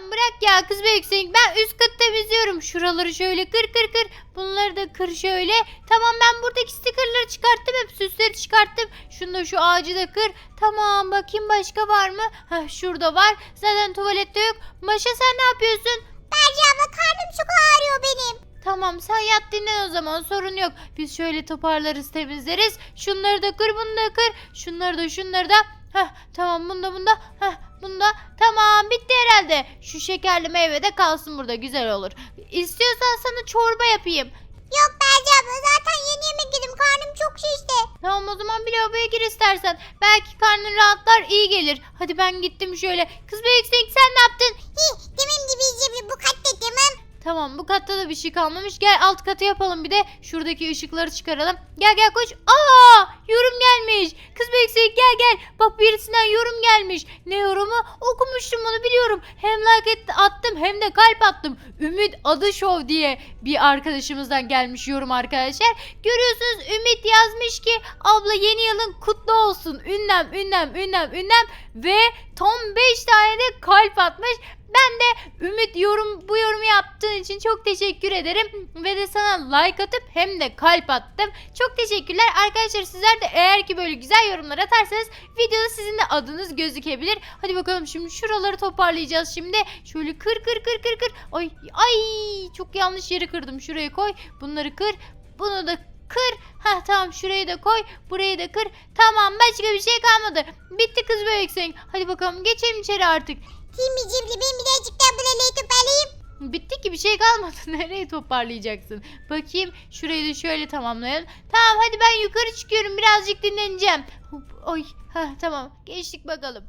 Tamam bırak ya kız be yüksek. Ben üst kat temizliyorum. Şuraları şöyle kır kır kır. Bunları da kır şöyle. Tamam ben buradaki stikerleri çıkarttım. Hep süsleri çıkarttım. Şunu da şu ağacı da kır. Tamam bakayım başka var mı? Heh, şurada var. Zaten tuvalette yok. Maşa sen ne yapıyorsun? Berce abla karnım çok ağrıyor benim. Tamam sen yat dinlen o zaman sorun yok. Biz şöyle toparlarız temizleriz. Şunları da kır bunu da kır. Şunları da şunları da. Heh, tamam bunda bunda. Heh, bunda. Tamam bitti herhalde. Şu şekerli meyve de kalsın burada güzel olur. İstiyorsan sana çorba yapayım. Yok Berce abla zaten yeni yemek yedim karnım çok şişti. Tamam o zaman bir lavaboya gir istersen. Belki karnın rahatlar iyi gelir. Hadi ben gittim şöyle. Kız büyük sen ne yaptın? Hi, demem gibi izleyebilir bu demem. Tamam bu katta da bir şey kalmamış. Gel alt katı yapalım bir de. Şuradaki ışıkları çıkaralım. Gel gel koş. Aa yorum gelmiş. Kız Beksik gel gel. Bak birisinden yorum gelmiş. Ne yorumu? Okumuştum onu biliyorum. Hem like et- attım hem de kalp attım. Ümit Adı Show diye bir arkadaşımızdan gelmiş yorum arkadaşlar. Görüyorsunuz Ümit yazmış ki abla yeni yılın kutlu olsun. Ünlem ünlem ünlem ünlem ve tam 5 tane de kalp atmış. Ben de Ümit yorum bu yorumu yaptığın için çok teşekkür ederim ve de sana like atıp hem de kalp attım. Çok teşekkürler arkadaşlar sizler de eğer ki böyle güzel yorumlar atarsanız videoda sizin de adınız gözükebilir. Hadi bakalım şimdi şuraları toparlayacağız şimdi. Şöyle kır kır kır kır kır. Ay ay çok yanlış yeri kırdım. Şuraya koy. Bunları kır. Bunu da kır. Ha tamam şurayı da koy. Burayı da kır. Tamam başka bir şey kalmadı. Bitti kız bebeksin. Hadi bakalım geçelim içeri artık. Timmy cimri ben birazcık daha buraları toparlayayım. Bitti ki bir şey kalmadı. Nereye toparlayacaksın? Bakayım şurayı da şöyle tamamlayalım. Tamam hadi ben yukarı çıkıyorum. Birazcık dinleneceğim. Hop, Oy. Ha tamam. Geçtik bakalım.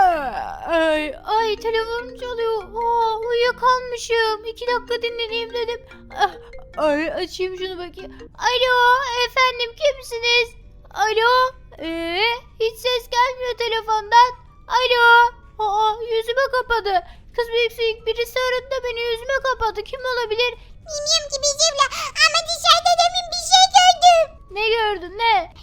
Ay, ay telefonum çalıyor. Aa, uyuyakalmışım. İki dakika dinleneyim dedim. Ah, Ay açayım şunu bakayım. Alo efendim kimsiniz? Alo. Ee, hiç ses gelmiyor telefondan. Alo. Aa yüzüme kapadı. Kız büyüksün birisi aradı da beni yüzüme kapadı. Kim olabilir? Bilmiyorum ki abla ama dışarıda demin bir şey gördüm. Ne gördün ne?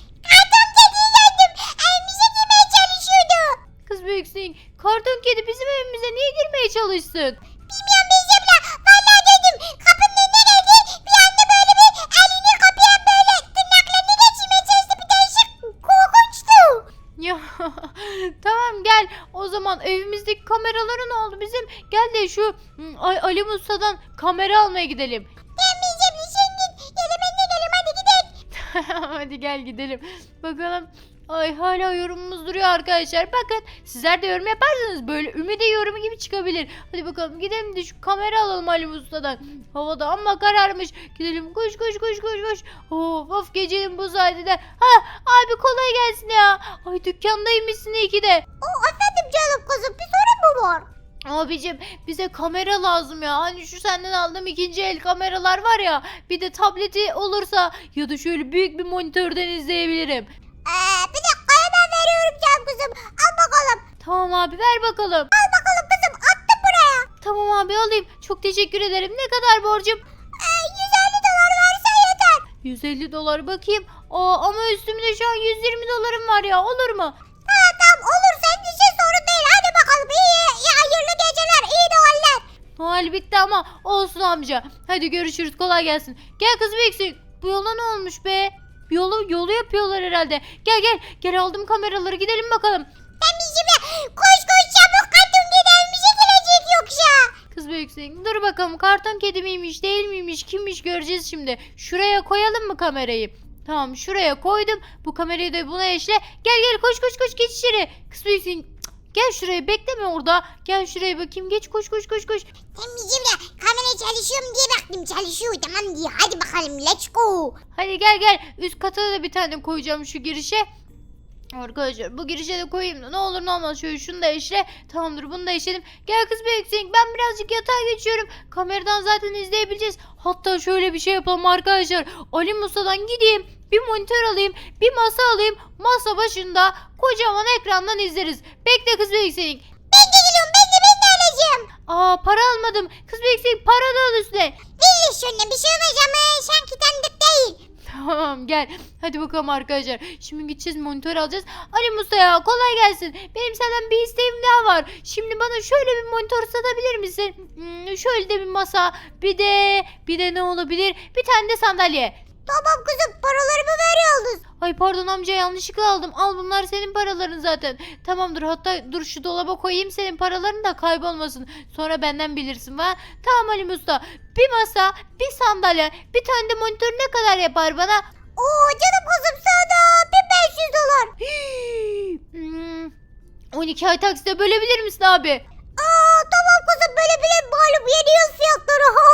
Büyüksün karton kedi bizim evimize niye girmeye çalışsın? Bilmiyorum Bilge abla. Vallahi dedim. Kapının önüne geldi. Bir anda böyle bir elini kapıya böyle tırnaklarını geçirmeye çalıştı. Bir değişik korkunçtu. Ya tamam gel o zaman evimizdeki kameralara ne oldu bizim? Gel de şu hmm, Ay, Ali Musa'dan kamera almaya gidelim. Ben Bilge abla sen git. Ya da ben de geleyim hadi gidelim. Hadi gel gidelim. Bakalım. Ay hala yorumumuz duruyor arkadaşlar. Bakın sizler de yorum yaparsanız böyle Ümide yorumu gibi çıkabilir. Hadi bakalım gidelim de şu kamera alalım Ali Usta'dan. Havada amma kararmış. Gidelim koş koş koş koş koş. Of of gecenin bu saatinde. Ha abi kolay gelsin ya. Ay dükkandaymışsın iyi ki de. O efendim canım kızım bir sorun mu var? Abicim bize kamera lazım ya. Hani şu senden aldığım ikinci el kameralar var ya. Bir de tableti olursa ya da şöyle büyük bir monitörden izleyebilirim. Ee, bir dakika hemen veriyorum canım kızım. Al bakalım. Tamam abi ver bakalım. Al bakalım kızım attım buraya. Tamam abi alayım. Çok teşekkür ederim. Ne kadar borcum? Ee, 150 dolar versen yeter. 150 dolar bakayım. Aa, ama üstümde şu an 120 dolarım var ya. Olur mu? Tamam tamam olur senin için sorun değil. Hadi bakalım iyi, iyi hayırlı geceler iyi Noeller. Noel bitti ama olsun amca. Hadi görüşürüz. Kolay gelsin. Gel kız Beksik. Bu yola ne olmuş be? Yolu, yolu yapıyorlar herhalde. Gel gel. Gel aldım kameraları. Gidelim bakalım. Ben bizimle koş koş çabuk kadın giderimize gelecek yoksa. Kız Beksik. Dur bakalım. Karton kedi miymiş değil miymiş kimmiş göreceğiz şimdi. Şuraya koyalım mı kamerayı? Tamam şuraya koydum. Bu kamerayı da buna eşle. Gel gel koş koş koş geç içeri. Kız Beksik. Gel şuraya bekleme orada. Gel şuraya bakayım. Geç koş koş koş koş. Ben bizimle kamera çalışıyorum diye baktım çalışıyor tamam diye. Hadi bakalım let's go. Hadi gel gel. Üst kata da bir tane koyacağım şu girişe. Arkadaşlar bu girişe de koyayım da ne olur ne olmaz şöyle şunu da eşle. Tamamdır bunu da eşledim. Gel kız Beksink ben birazcık yatağa geçiyorum. Kameradan zaten izleyebileceğiz. Hatta şöyle bir şey yapalım arkadaşlar. Ali Musa'dan gideyim. Bir monitör alayım. Bir masa alayım. Masa başında kocaman ekrandan izleriz. Bekle kız Beksink. Ben de geliyorum ben de ben de alacağım. Aa para almadım. Kız Beksink para da al üstüne. Ver şunu bir şey olmaz ama sanki tanıdık değil. Tamam gel. Hadi bakalım arkadaşlar. Şimdi gideceğiz monitör alacağız. Ali Musa ya kolay gelsin. Benim senden bir isteğim daha var. Şimdi bana şöyle bir monitör satabilir misin? Hmm, şöyle de bir masa. Bir de bir de ne olabilir? Bir tane de sandalye. Tamam kızım paralarımı veriyorsunuz. Ay pardon amca yanlışlıkla aldım. Al bunlar senin paraların zaten. Tamamdır hatta dur şu dolaba koyayım senin paraların da kaybolmasın. Sonra benden bilirsin va. Tamam Ali Usta. Bir masa, bir sandalye, bir tane de monitör ne kadar yapar bana? Oo canım kızım sana 1500 dolar. Hmm, 12 ay taksite bölebilir misin abi? Aa tamam kızım böyle bile malum yeni yıl fiyatları. Ha.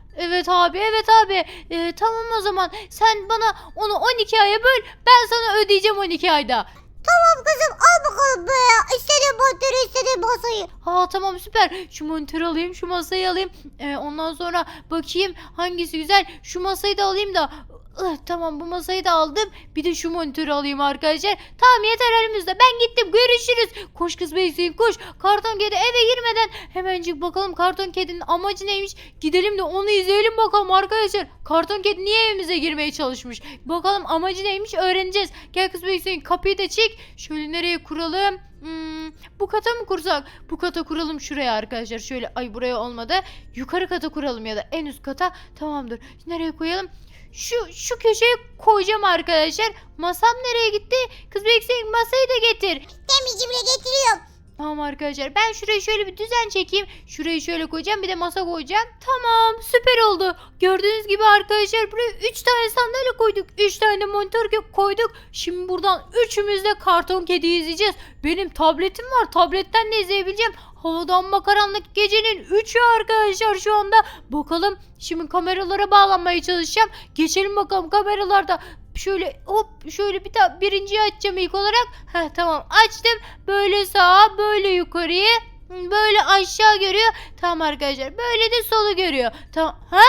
Evet abi evet abi. Ee, tamam o zaman sen bana onu 12 aya böl ben sana ödeyeceğim 12 ayda. Tamam kızım al bakalım be. İstediğin monitörü istediğin masayı. Ha tamam süper. Şu monitörü alayım, şu masayı alayım. Ee, ondan sonra bakayım hangisi güzel. Şu masayı da alayım da. Ih, tamam bu masayı da aldım. Bir de şu monitörü alayım arkadaşlar. Tamam yeter elimizde. Ben gittim. Görüşürüz. Koş kız beysin koş. Karton kedi eve girmeden hemencik bakalım karton kedinin amacı neymiş. Gidelim de onu izleyelim bakalım arkadaşlar. Karton kedi niye evimize girmeye çalışmış? Bakalım amacı neymiş öğreneceğiz. Gel kız beysin kapıyı da çek. Şöyle nereye kuralım? Hmm, bu kata mı kursak? Bu kata kuralım şuraya arkadaşlar. Şöyle ay buraya olmadı. Yukarı kata kuralım ya da en üst kata. Tamamdır. Nereye koyalım? Şu şu köşeye koyacağım arkadaşlar. Masam nereye gitti? Kız Beksin masayı da getir. Temizci bile getiriyorum. Tamam arkadaşlar ben şuraya şöyle bir düzen çekeyim. Şurayı şöyle koyacağım bir de masa koyacağım. Tamam süper oldu. Gördüğünüz gibi arkadaşlar buraya 3 tane sandalye koyduk. 3 tane monitör koyduk. Şimdi buradan üçümüz de karton kedi izleyeceğiz. Benim tabletim var tabletten de izleyebileceğim. Havadan makaranlık gecenin 3'ü arkadaşlar şu anda. Bakalım şimdi kameralara bağlanmaya çalışacağım. Geçelim bakalım kameralarda. Şöyle hop şöyle bir tane birinciyi açacağım ilk olarak. Heh tamam açtım. Böyle sağa böyle yukarıya böyle aşağı görüyor. Tamam arkadaşlar böyle de solu görüyor. Tamam. Ha?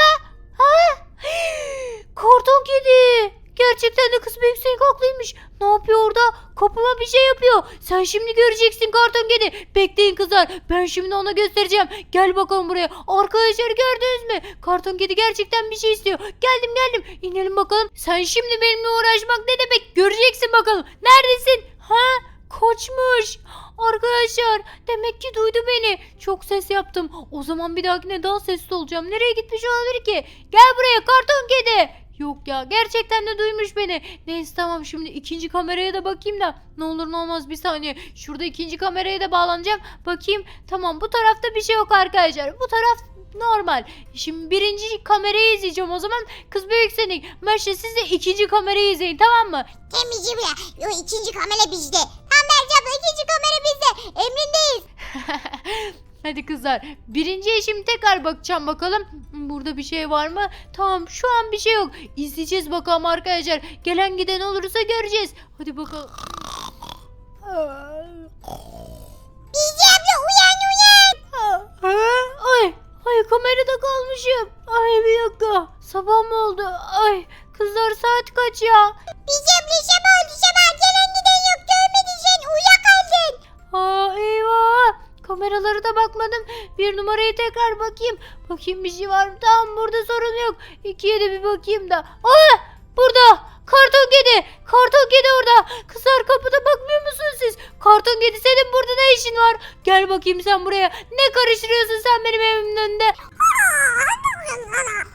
Ha? Karton kedi. Gerçekten de kız büyük haklıymış. Ne yapıyor orada? Kapıma bir şey yapıyor. Sen şimdi göreceksin karton kedi. Bekleyin kızlar. Ben şimdi ona göstereceğim. Gel bakalım buraya. Arkadaşlar gördünüz mü? Karton kedi gerçekten bir şey istiyor. Geldim geldim. İnelim bakalım. Sen şimdi benimle uğraşmak ne demek? Göreceksin bakalım. Neredesin? Ha? Kaçmış. Arkadaşlar demek ki duydu beni. Çok ses yaptım. O zaman bir dahakine daha sesli olacağım. Nereye gitmiş olabilir ki? Gel buraya karton kedi. Yok ya gerçekten de duymuş beni. Neyse tamam şimdi ikinci kameraya da bakayım da. Ne olur ne olmaz bir saniye. Şurada ikinci kameraya da bağlanacağım. Bakayım tamam bu tarafta bir şey yok arkadaşlar. Bu taraf normal. Şimdi birinci kamerayı izleyeceğim o zaman. Kız büyük senin. Merşe siz de ikinci kamerayı izleyin tamam mı? Temizci bile. Yo ikinci kamera bizde. Tamam Berce abla ikinci kamera bizde. Emrindeyiz. Hadi kızlar. Birinciye şimdi tekrar bakacağım bakalım. Burada bir şey var mı? Tamam şu an bir şey yok. İzleyeceğiz bakalım arkadaşlar. Gelen giden olursa göreceğiz. Hadi bakalım. tekrar bakayım. Bakayım bir şey var mı? Tamam burada sorun yok. İkiye de bir bakayım da. Aa burada. Karton kedi. Karton kedi orada. Kızlar kapıda bakmıyor musunuz siz? Karton kedi senin burada ne işin var? Gel bakayım sen buraya. Ne karıştırıyorsun sen benim evimin önünde?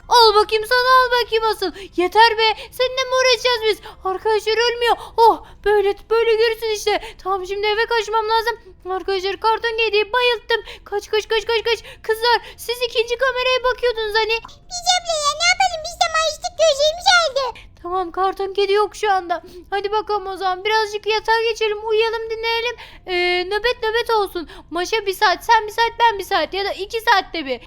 Al bakayım sana al bakayım asıl. Yeter be. Seninle mi uğraşacağız biz? Arkadaşlar ölmüyor. Oh böyle böyle görürsün işte. Tamam şimdi eve kaçmam lazım. Arkadaşlar karton kediyi bayılttım. Kaç kaç kaç kaç kaç. Kızlar siz ikinci kameraya bakıyordunuz hani. Bizce abla ya ne yapalım biz de mayıştık gözlerimiz aldı. Tamam karton kedi yok şu anda. Hadi bakalım o zaman birazcık yatağa geçelim uyuyalım dinleyelim. Ee, nöbet nöbet olsun. Maşa bir saat sen bir saat ben bir saat ya da iki saatte bir.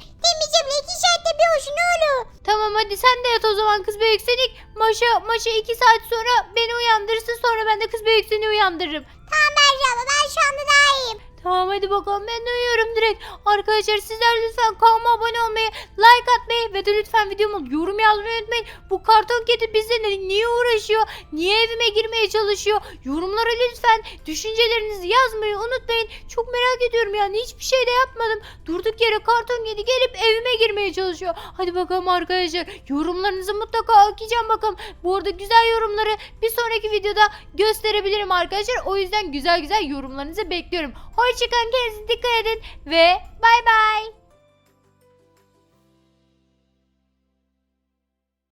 Abla iki saatte bir olsun ne olur. Tamam hadi sen de yat o zaman kız büyüksenik. Maşa, maşa iki saat sonra beni uyandırırsın sonra ben de kız büyükseni uyandırırım. Tamam Berce abla ben şu anda daha iyiyim. Hadi bakalım ben uyuyorum direkt. Arkadaşlar sizler lütfen kanalıma abone olmayı, like atmayı ve de lütfen videomu yorum yazmayı unutmayın. Bu karton kedi bizle ne- niye uğraşıyor? Niye evime girmeye çalışıyor? Yorumlara lütfen düşüncelerinizi yazmayı unutmayın. Çok merak ediyorum yani hiçbir şey de yapmadım. Durduk yere karton kedi gelip evime girmeye çalışıyor. Hadi bakalım arkadaşlar yorumlarınızı mutlaka okuyacağım bakalım. Bu arada güzel yorumları bir sonraki videoda gösterebilirim arkadaşlar. O yüzden güzel güzel yorumlarınızı bekliyorum. Hoşçakalın kendinize dikkat edin ve bay bay.